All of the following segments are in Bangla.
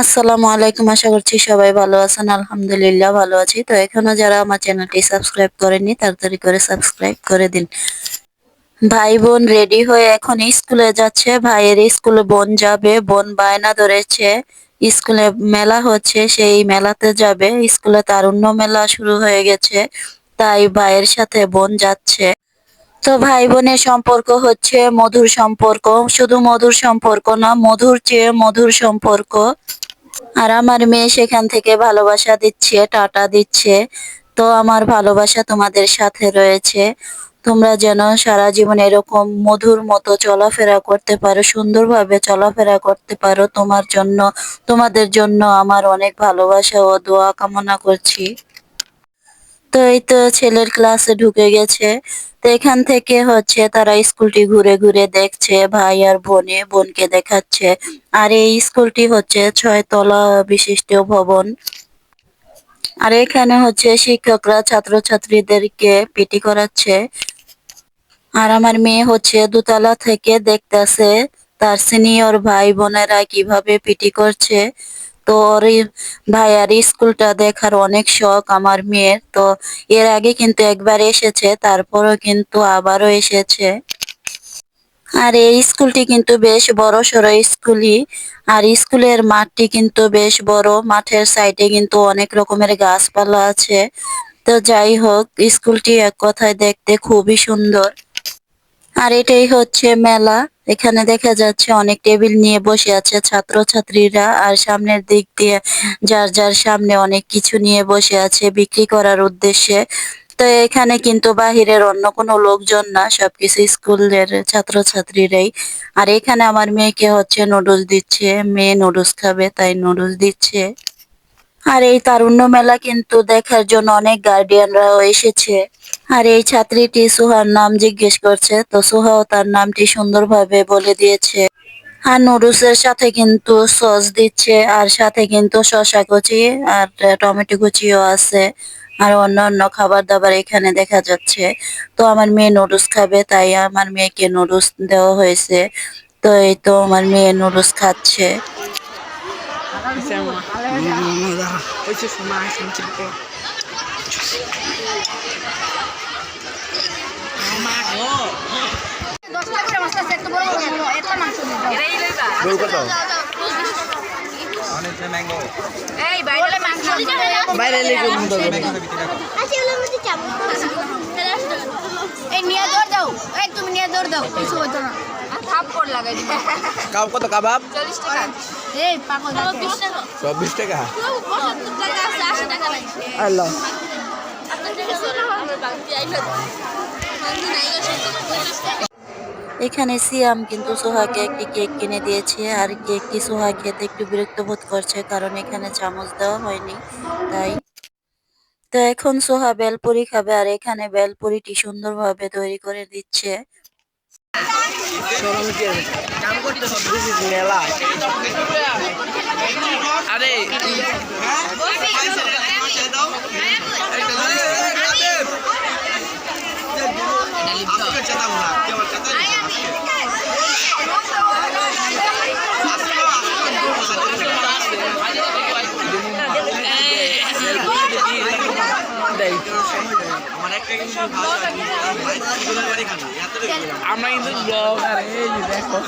আসসালামু আলাইকুম, আশা করছি সবাই ভালো আছেন, আলহামদুলিল্লাহ ভালো আছি। তো এখনও যারা আমার চ্যানেলটি সাবস্ক্রাইব করেনি তাড়াতাড়ি করে সাবস্ক্রাইব করে দিন। ভাই বোন রেডি হয়ে এখন স্কুলে যাচ্ছে। ভাইয়ের স্কুলে বোন যাবে, বোন বায়না ধরেছে। স্কুলে মেলা হচ্ছে, সেই মেলাতে যাবে। স্কুলে তারুণ্য মেলা শুরু হয়ে গেছে, তাই ভাইয়ের সাথে বোন যাচ্ছে। তো ভাই বোনের সম্পর্ক হচ্ছে মধুর সম্পর্ক। শুধু মধুর সম্পর্ক না, মধুর চেয়ে মধুর সম্পর্ক। আর আমার মেয়ে সেখান থেকে ভালোবাসা দিচ্ছে, টাটা দিচ্ছে। তো আমার ভালোবাসা তোমাদের সাথে রয়েছে। তোমরা যেন সারা জীবন এরকম মধুর মতো চলাফেরা করতে পারো, সুন্দরভাবে চলাফেরা করতে পারো। তোমার জন্য, তোমাদের জন্য আমার অনেক ভালোবাসা ও দোয়া কামনা করছি। তো এই তো ছেলের ক্লাসে ঢুকে গেছে। তো এখান থেকে হচ্ছে তারা স্কুলটি ঘুরে ঘুরে দেখছে, ভাই আর বোনে, বোনকে দেখাচ্ছে। আর এই স্কুলটি হচ্ছে ছয় তলা বিশিষ্ট ভবন। আর এখানে হচ্ছে শিক্ষকরা ছাত্রছাত্রীদেরকে পিটি করাচ্ছে। আর আমার মেয়ে হচ্ছে দোতলা থেকে দেখতেছে তার সিনিয়র ভাই বোনেরা কীভাবে পিটি করছে। তো ওর ভাইয়ার স্কুলটা দেখার অনেক শখ আমার মেয়ের। তো এর আগে কিন্তু একবার এসেছে, তারপরও কিন্তু আবারও এসেছে। আর এই স্কুলটি কিন্তু বেশ বড় সড়ো স্কুলই। আর স্কুলের মাঠটি কিন্তু বেশ বড়, মাঠের সাইডে কিন্তু অনেক রকমের গাছপালা আছে। তো যাই হোক, স্কুলটি এক কথায় দেখতে খুবই সুন্দর। আর এটাই হচ্ছে মেলা। এখানে দেখা যাচ্ছে অনেক টেবিল নিয়ে বসে আছে ছাত্রছাত্রীরা আর সামনের দিক দিয়ে যার যার সামনে অনেক কিছু নিয়ে বসে আছে বিক্রি করার উদ্দেশ্যে। তো এখানে কিন্তু বাহিরের অন্য কোনো লোকজন না, সবকিছু স্কুলের ছাত্রছাত্রীরাই। আর এখানে আমার মেয়েকে হচ্ছে নুডলস দিচ্ছে, মেয়ে নুডলস খাবে, তাই নুডলস দিচ্ছে। আর এই তারুণ্য মেলা কিন্তু দেখার জন্য অনেক গার্ডিয়ানরাও এসেছে। আর এই ছাত্রীটি সুহার নাম জিজ্ঞেস করছে, তো সুহাও তার নামটি সুন্দরভাবে বলে দিয়েছে। আর নুডলসের সাথে কিন্তু সস দিচ্ছে, আর সাথে কিন্তু শসা কুচি আর টমেটো কুচিও আছে। আর অন্য অন্য খাবার দাবার এখানে দেখা যাচ্ছে। তো আমার মেয়ে নুডলস খাবে, তাই আমার মেয়েকে নুডলস দেওয়া হয়েছে। তো এই তো আমার মেয়ে নুডলস খাচ্ছে। ওইসব সময় শুনছিল দশটা করে মাছ আছে একটা বড় বড় একটা মাংস রোল কত এই বাইরে মাংস বাইরে লেগে মতো করে এই নিয়ে দৌড় দাও এই তুমি নিয়ে দৌড় দাও কিছু হতো না থাপ্পড় লাগাই দিব। কত কাবাব? চল্লিশ টাকা। এই পাগল বিশ টাকা। চব্বিশ টাকা টাকা আশি টাকা? আল্লাহ। এখানে সিয়াম কিন্তু সোহাকে একটি কেক কিনে দিয়েছে আর কেকটি সোহা খেতে একটু বিরক্ত বোধ করছে কারণ এখানে চামচ দেওয়া হয়নি তাই। তো এখন সোহা বেলপুরি খাবে আর এখানে বেলপুরিটি সুন্দরভাবে তৈরি করে দিচ্ছে। শরম কি আছে? কাম করতে হবে আমরা কিন্তু ব্লগ এই যে দেখো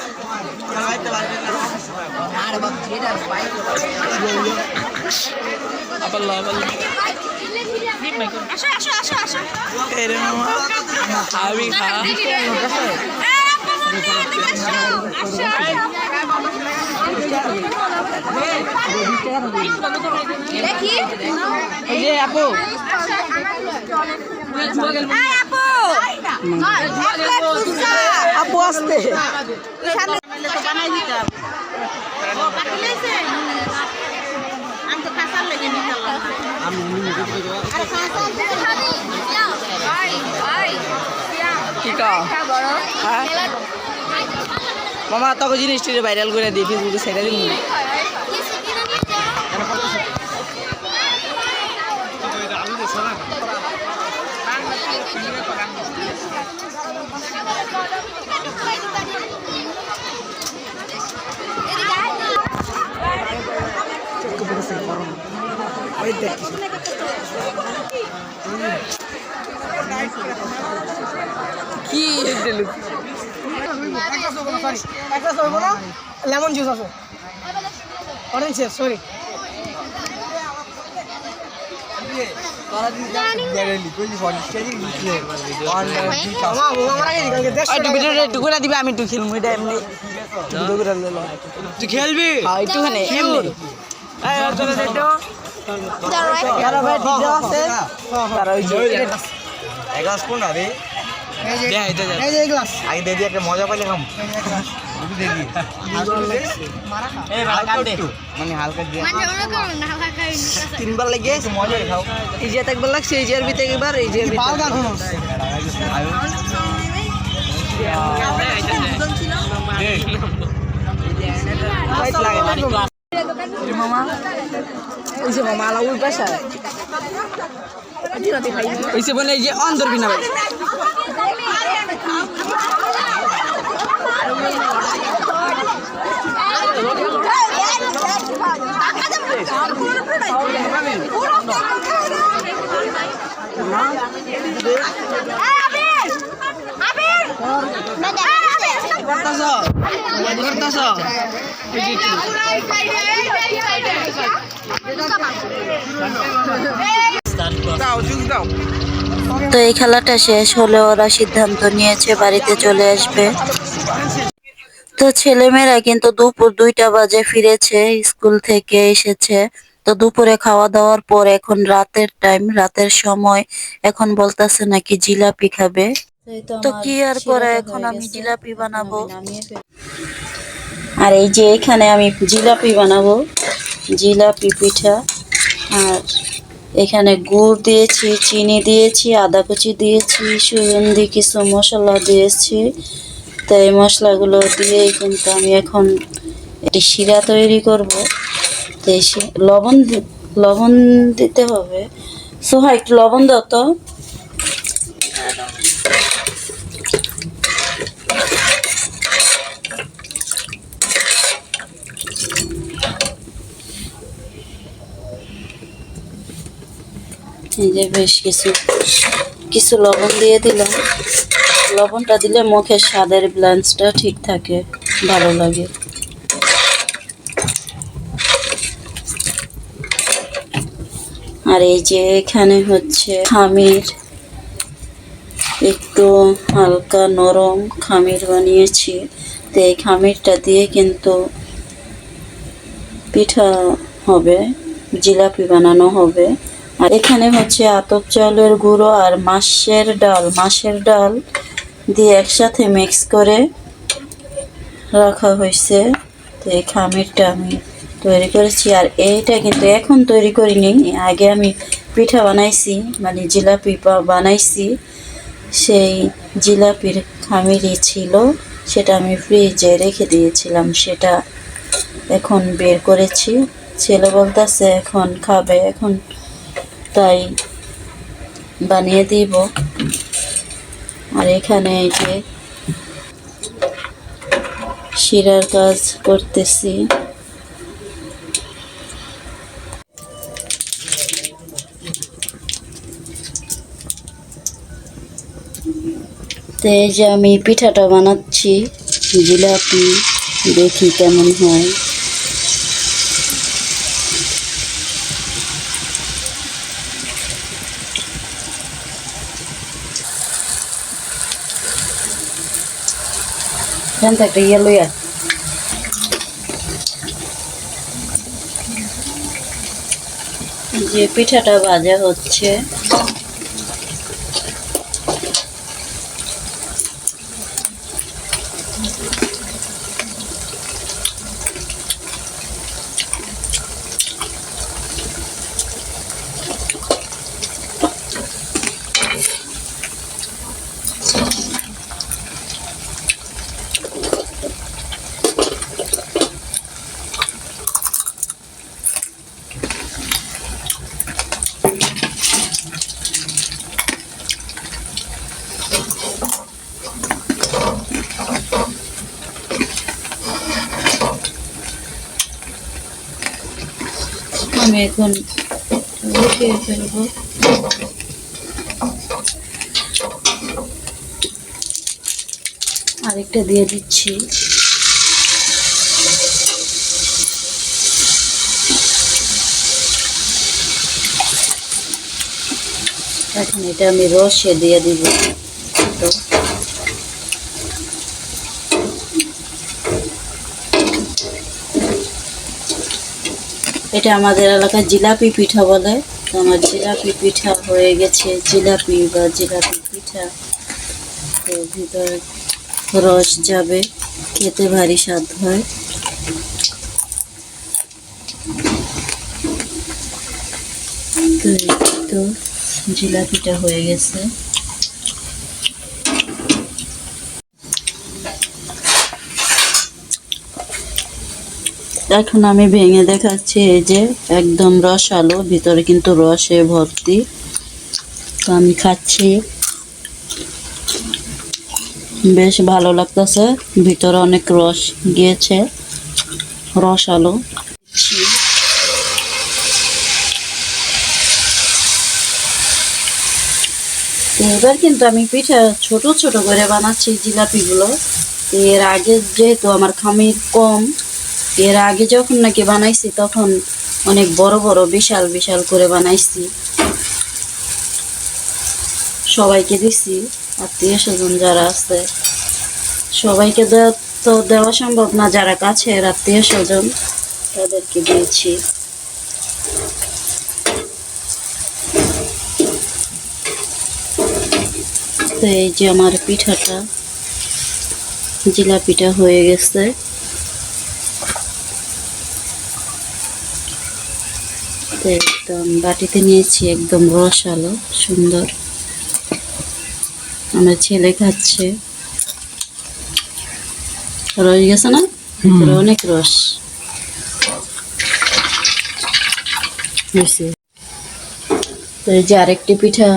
আবার লো আবার লো। আসো আসো আসো আসো এই রে মামা খাবি খা। দেখি। এই যে আপু। আসতে মামা তোকে জিনিসটি ভাইরাল করে দিই ফেসবুকে সেটা দিন কি লেমন জুস আছে। অরেঞ্জ সরি একটু করে দিবে আমি একটু খেলব এটা এমনি। তুই খেলবি? একটুখানি এমনি। তারা ভাই ঠিক আছে তারা ওই যে এক গ্লাস কোন রে? এই যে গ্লাস। আগে দিয়ে একটা মজা পাইলে খাম। মানে মানে তিনবার লাগে মজা খাও। এই যে একবার লাগছে এই যে এর ভিতরে একবার এই যে মামা? ওই যে মামা আলা উল্টা সার ওই যে অন্দর বিনা ভাই তো এই খেলাটা শেষ হলে ওরা সিদ্ধান্ত নিয়েছে, বাড়িতে চলে আসবে। তো ছেলেমেয়েরা কিন্তু দুপুর দুইটা বাজে ফিরেছে, স্কুল থেকে এসেছে। তো দুপুরে খাওয়া দাওয়ার পর এখন রাতের টাইম রাতের সময় এখন বলতেছে নাকি জিলাপি খাবে। তো কি আর করে এখন আমি জিলাপি বানাবো। আর এই যে এখানে আমি জিলাপি বানাবো। জিলাপি পিঠা। আর এখানে গুড় দিয়েছি চিনি দিয়েছি আদা কুচি দিয়েছি সুগন্ধি কিছু মশলা দিয়েছি। তো এই মশলাগুলো দিয়েই কিন্তু আমি এখন একটি শিরা তৈরি করব। তো লবণ লবণ দিতে হবে। সোহা একটু লবণ দাও তো। এই যে বেশ কিছু কিছু লবণ দিয়ে দিলাম। লবণটা দিলে মুখের স্বাদের ব্যালেন্সটা ঠিক থাকে, ভালো লাগে। আর এই যে এখানে হচ্ছে খামির। একটু হালকা নরম খামির বানিয়েছি। তো এই খামিরটা দিয়ে কিন্তু পিঠা হবে, জিলাপি বানানো হবে। আর এখানে হচ্ছে আতপ চালের গুঁড়ো আর মাছের ডাল। মাছের ডাল দিয়ে একসাথে মিক্স করে রাখা হয়েছে। তো এই খামিরটা আমি তৈরি করেছি। আর এইটা কিন্তু এখন তৈরি করিনি। আগে আমি পিঠা বানাইছি মানে জিলাপি বানাইছি। সেই জিলাপির খামিরই ছিল। সেটা আমি ফ্রিজে রেখে দিয়েছিলাম। সেটা এখন বের করেছি। ছেলে বলতেছে, এখন খাবে। এখন তাই বানিয়ে দিব। আর এখানে এই যে শিরার কাজ করতেছি। এই যে আমি পিঠাটা বানাচ্ছি, জিলাপি, দেখি কেমন হয়। জানতে একটা ইয়ে লইয়া যে পিঠাটা ভাজা হচ্ছে। আমি এখন উঠিয়ে ফেলব। আরেকটা দিয়ে দিচ্ছি। এখন এটা আমি রসে দিয়ে দিব। এটা আমাদের এলাকায় জিলাপি পিঠা বলে। তো আমার জিলাপি পিঠা হয়ে গেছে, জিলাপি বা জিলাপি পিঠা। তো ভিতরে রস যাবে, খেতে ভারী স্বাদ হয়। তো জিলাপিটা হয়ে গেছে। এখন আমি ভেঙে দেখাচ্ছি এই যে একদম রস আলো ভিতরে কিন্তু রসে ভর্তি। তো আমি খাচ্ছি। বেশ ভালো লাগতেছে, ভিতরে অনেক রস গিয়েছে রস আলো তো এবার কিন্তু আমি পিঠা ছোট ছোট করে বানাচ্ছি জিলাপিগুলো। এর আগে যেহেতু আমার খামির কম এর আগে যখন নাকি বানাইছি, তখন অনেক বড় বড়, বিশাল বিশাল করে বানাইছি। সবাইকে দিছি আত্মীয় স্বজন যারা আছে, সবাইকে দেওয়া তো দেওয়া সম্ভব না, যারা কাছে আত্মীয় স্বজন তাদেরকে দিয়েছি। তো এই যে আমার পিঠাটা, জিলাপিটা হয়ে গেছে। তো একদম বাটিতে নিয়েছি একদম রসালো সুন্দর। আমার ছেলে খাচ্ছে। রস গেছে না? অনেক রস। তো এই যে আরেকটি পিঠা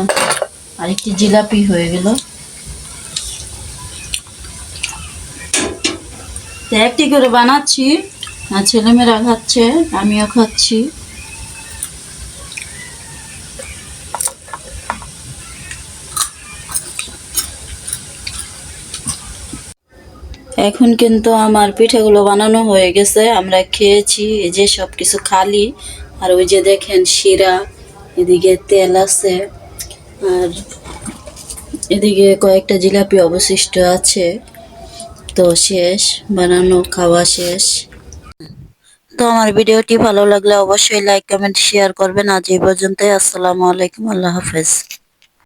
আরেকটি জিলাপি হয়ে গেল। তো একটি করে বানাচ্ছি। আর ছেলেমেয়েরা খাচ্ছে আমিও খাচ্ছি। এখন কিন্তু আমার পিঠাগুলো বানানো হয়ে গেছে। আমরা খেয়েছি এই যে সব কিছু খালি। আর ওই যে দেখেন শিরা, এদিকে তেল আছে। আর এদিকে কয়েকটা জিলাপি অবশিষ্ট আছে। তো শেষ, বানানো, খাওয়া শেষ। তো আমার ভিডিওটি ভালো লাগলে অবশ্যই লাইক কমেন্ট শেয়ার করবেন। আজ এই পর্যন্তই। আসসালামু আলাইকুম, আল্লাহ হাফেজ।